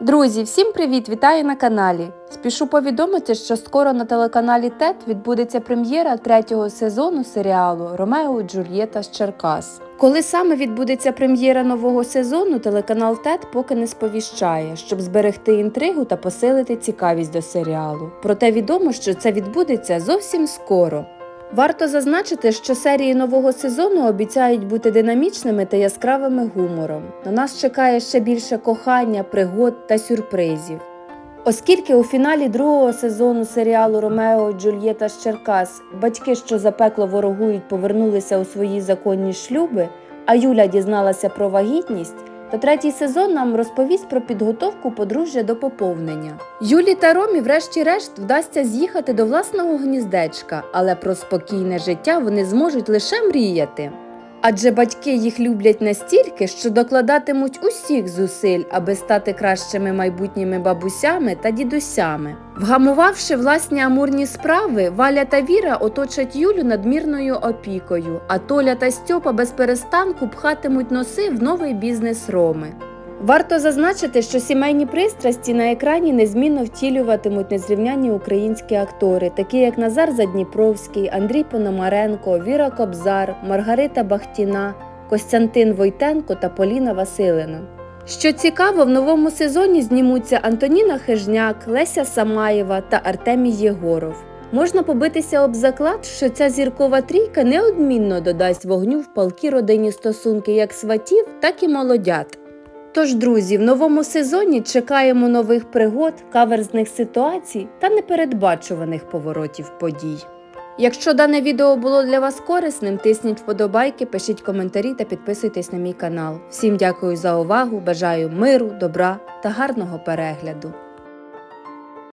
Друзі, всім привіт! Вітаю на каналі. Спішу повідомити, що скоро на телеканалі ТЕТ відбудеться прем'єра третього сезону серіалу Ромео Джульєта з Черкас. Коли саме відбудеться прем'єра нового сезону, телеканал ТЕТ поки не сповіщає, щоб зберегти інтригу та посилити цікавість до серіалу. Проте відомо, що це відбудеться зовсім скоро. Варто зазначити, що серії нового сезону обіцяють бути динамічними та яскравими гумором. На нас чекає ще більше кохання, пригод та сюрпризів. Оскільки у фіналі другого сезону серіалу Ромео Джульєта з Черкас батьки, що запекло ворогують, повернулися у свої законні шлюби, а Юля дізналася про вагітність, то третій сезон нам розповість про підготовку подружжя до поповнення. Юлі та Ромі, врешті-решт, вдасться з'їхати до власного гніздечка, але про спокійне життя вони зможуть лише мріяти. Адже батьки їх люблять настільки, що докладатимуть усіх зусиль, аби стати кращими майбутніми бабусями та дідусями. Вгамувавши власні амурні справи, Валя та Віра оточать Юлю надмірною опікою, а Толя та Стьопа без перестанку пхатимуть носи в новий бізнес Роми. Варто зазначити, що сімейні пристрасті на екрані незмінно втілюватимуть незрівняні українські актори, такі як Назар Задніпровський, Андрій Пономаренко, Віра Кобзар, Маргарита Бахтіна, Костянтин Войтенко та Поліна Василина. Що цікаво, в новому сезоні знімуться Антоніна Хижняк, Леся Самаєва та Артемій Єгоров. Можна побитися об заклад, що ця зіркова трійка неодмінно додасть вогню в палкі родинні стосунки як сватів, так і молодят. Тож, друзі, в новому сезоні чекаємо нових пригод, каверзних ситуацій та непередбачуваних поворотів подій. Якщо дане відео було для вас корисним, тисніть вподобайки, пишіть коментарі та підписуйтесь на мій канал. Всім дякую за увагу, бажаю миру, добра та гарного перегляду.